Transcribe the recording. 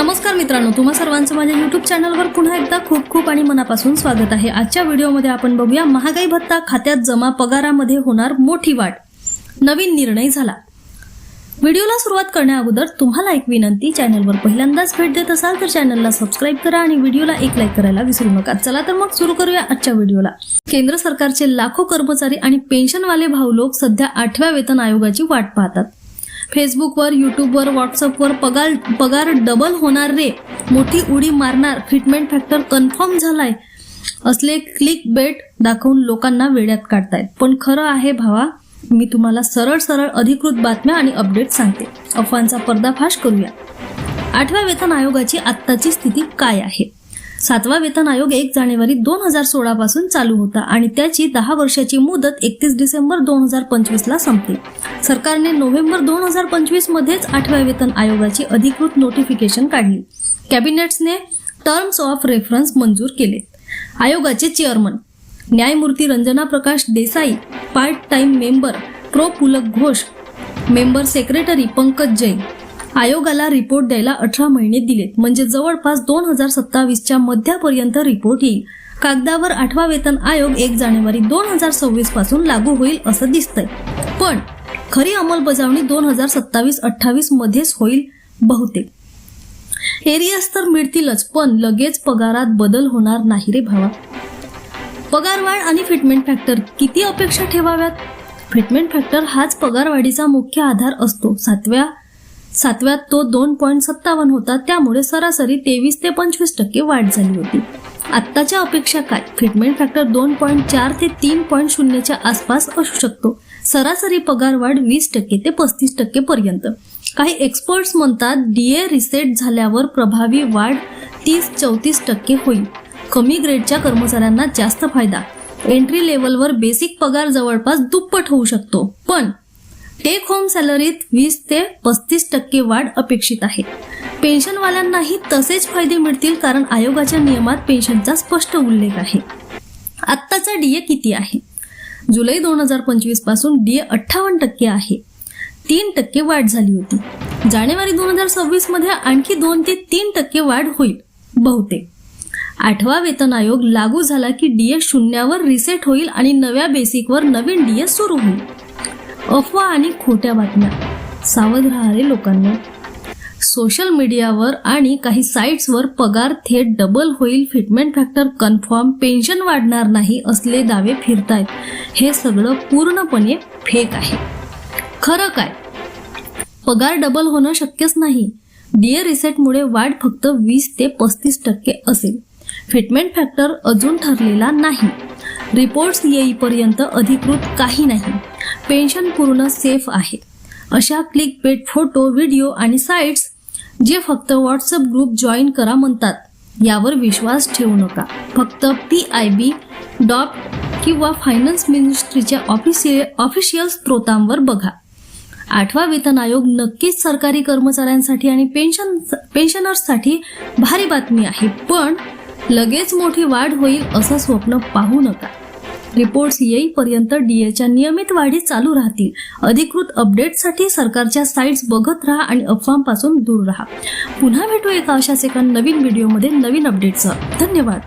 नमस्कार मित्रांनो तुम्हा सर्वांचं माझ्या युट्यूब चॅनलवर पुन्हा एकदा खूप खूप आणि मनापासून स्वागत आहे. आजच्या व्हिडिओमध्ये आपण बघूया महागाई भत्ता खात्यात जमा पगारामध्ये होणार मोठी वाढ. नवीन निर्णय झाला. व्हिडिओला सुरुवात करण्या अगोदर तुम्हाला एक विनंती चॅनलवर पहिल्यांदाच भेट देत असाल तर चॅनलला सबस्क्राईब करा आणि व्हिडिओला एक लाईक करायला विसरू नका. चला तर मग सुरू करूया आजच्या व्हिडिओला. केंद्र सरकारचे लाखो कर्मचारी आणि पेन्शनवाले भाऊ लोक सध्या आठव्या वेतन आयोगाची वाट पाहतात. फेसबुकवर युट्यूबवर व्हॉट्सअपवर पगार पगार डबल होणार रे. मोठी उडी मारणार. फिटमेंट फॅक्टर कन्फर्म झालाय. असले क्लिक बेट दाखवून लोकांना वेड्यात काढतायत. पण खरं आहे भावा मी तुम्हाला सरळ सरळ अधिकृत बातम्या आणि अपडेट सांगते. अफवांचा पर्दाफाश करूया. आठव्या वेतन आयोगाची आत्ताची स्थिती काय आहे? सातवा वेतन आयोग एक जानेवारी दोन हजार सोळा पासून चालू होता आणि त्याची दहा वर्षाची मुदत एकतीस डिसेंबर दोन हजार पंचवीस ला संपते सरकारने नोव्हेंबर दोन हजार पंचवीस मध्येच आठव्या वेतन आयोगाची अधिकृत नोटिफिकेशन काढली. कॅबिनेट्सने टर्म्स ऑफ रेफरन्स मंजूर केले. आयोगाचे चेअरमन न्यायमूर्ती Ranjana Prakash Desai part time member pro Pulak Ghosh member secretary Pankaj Jain आयोगाला रिपोर्ट द्यायला अठरा महिने दिलेत म्हणजे जवळपास दोन हजार सत्तावीसच्या मध्यापर्यंत रिपोर्ट येईल. कागदावर आठवा वेतन आयोग एक जानेवारी दोन हजार सव्वीसपासून लागू होईल असं दिसतंय. पण खरी अंमलबजावणी दोन हजार सत्तावीस अठ्ठावीस मध्येच होईल बहुतेक. एरियास तर मिळतीलच पण लगेच पगारात बदल होणार नाही रे भावा. पगारवाढ आणि फिटमेंट फॅक्टर किती अपेक्षा ठेवाव्यात? फिटमेंट फॅक्टर हाच पगारवाढीचा मुख्य आधार असतो. सातव्या सातव्यात तो दोन पॉईंट सत्तावन्न होता त्यामुळे सरासरी तेवीस ते पंचवीस टक्के वाढ झाली होती. आत्ताच्या अपेक्षा काय? फिटमेंट फॅक्टर दोन पॉईंट चार ते तीन पॉईंट शून्यच्या आसपास असू शकतो. सरासरी पगार वाढ वीस टक्के ते पस्तीस टक्के पर्यंत. काही एक्सपर्ट्स म्हणतात डीए रिसेट झाल्यावर प्रभावी वाढ तीस चौतीस टक्के होईल. कमी ग्रेडच्या कर्मचाऱ्यांना जास्त फायदा. एंट्री लेवलवर बेसिक पगार जवळपास दुप्पट होऊ शकतो. पण टेक होम सॅलरीत वीस ते पस्तीस टक्के वाढ अपेक्षित आहे. पेन्शनवाल्यांनाही तसेच फायदे मिळतील कारण आयोगाच्या नियमात पेन्शनचा स्पष्ट उल्लेख आहे. आत्ताचा डीए किती आहे? जुलै दोन हजार पंचवीसपासून डीए अठ्ठावन्न टक्के आहे. तीन टक्के वाढ झाली होती. जानेवारी दोन हजार सव्वीसमध्ये आणखी दोन ते तीन टक्के वाढ होईल बहुतेक. आठवा वेतन आयोग लागू झाला की डीए शून्यावर रिसेट होईल आणि नव्या बेसिकवर नवीन डीए सुरू होईल. अफवा आणि खोट्या बातम्या. सावध राहणारे लोकांना. सोशल मीडियावर आणि काही साईट्सवर पगार थेट डबल होईल फिटमेंट फॅक्टर कन्फर्म पेन्शन वाढणार नाही असले दावे फिरतायत. हे सगळं पूर्णपणे फेक आहे. खरं काय? पगार डबल होणं शक्यच नाही. डीए रिसेटमुळे वाढ फक्त वीस ते पस्तीस टक्के असेल. फिटमेंट फॅक्टर अजून ठरलेला नाही. रिपोर्ट्स येईपर्यंत अधिकृत काही नाही. पेन्शन पूर्ण सेफ आहे. अशा क्लिक बेट फोटो व्हिडिओ आणि साईट्स जे फक्त व्हॉट्सअप ग्रुप जॉईन करा म्हणतात. यावर विश्वास ठेवू नका. फक्त पी आय बी डॉट किंवा फायनान्स मिनिस्ट्रीच्या ऑफिशिय ऑफिशियल स्त्रोतांवर बघा. आठवा वेतन आयोग नक्कीच सरकारी कर्मचाऱ्यांसाठी आणि पेन्शन पेन्शनर्ससाठी भारी बातमी आहे. पण लगेच मोठी वाढ होईल असं स्वप्न पाहू नका. रिपोर्ट्स येईपर्यंत डीएच्या नियमित वाढी चालू राहतील. अधिकृत अपडेटसाठी सरकारच्या साईट्स बघत राहा आणि अफवांपासून दूर राहा. पुन्हा भेटू एका अशाच एका नवीन व्हिडिओमध्ये नवीन अपडेटसह धन्यवाद.